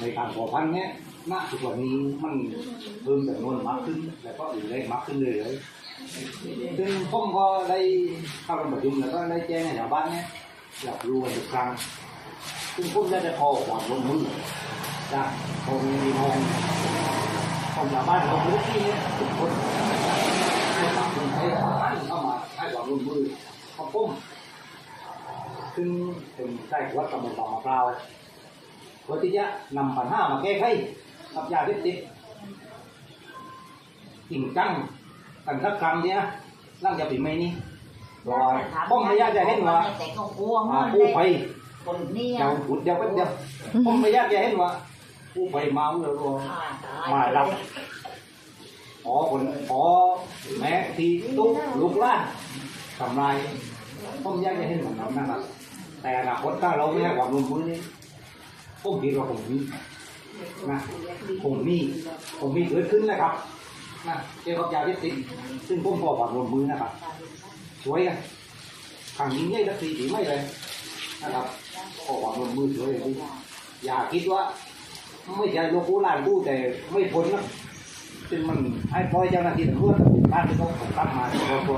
ในการก่อพันธุ์เนี้ยณทุกวันนี้มันเพิ่มจำนวนมากขึ้น แล้วก็อื่นได้มากขึ้นเรื่อยๆซึ่งผมก็ได้เข้าร่วมประชุมแล้วก็ได้แจ้งให้ชาวบ้านเนี่ยรับรู้กันทุกครั้ง ซึ่งผมได้จะขอความร่วมมือจากคนมีน้องคนชาวบ้านของพื้นที่เนี่ยทุกคนให้ความสนใจเข้ามาให้ความร่วมมือของผมซึ่งเป็นใต้วัดตำบลบางมะพร้าว พื่อที่จะนำปัญหามาแก้ไขกับยาเสพติดจริงจังกันสักครั้งเนี่ยหลังจากปีใหม่นี้รอผมไม่อยากจะเห็นว่าแต่ก็กลัวอ่ามันผู้ไปคนเนี้ยเดี๋ยวขุดเดี๋ยวแป๊บเดียวผมไม่อยากจะเห็นว่าผู้ไปเมาแล้วรอมารับอ๋อคนอ๋อแม่ที่ตุ๊กลูกหล้านทำลายผมอยากจะเห็นแบบนั้นนะครับแต่อนาคตถ้าเราไม่ให้ความร่วมมือนี่ ผมคิดว่าผมมีนะผมมีผมมีเกิดขึ้นนะครับนะเกี่ยวกับยาเสพติดซึ่งผมขอความร่วมมือนะครับช่วยกันทางนี้ใหญ่สักทีถึงไม่เลยนะครับขอความร่วมมือช่วยกันอย่าคิดว่า ไม่ใช่ลูกผู้หลานผู้แต่ไม่พ้นนะซึ่งมันให้ปล่อยเจ้าหน้าที่ตำรวจท่านที่เขาตั้งมาตัว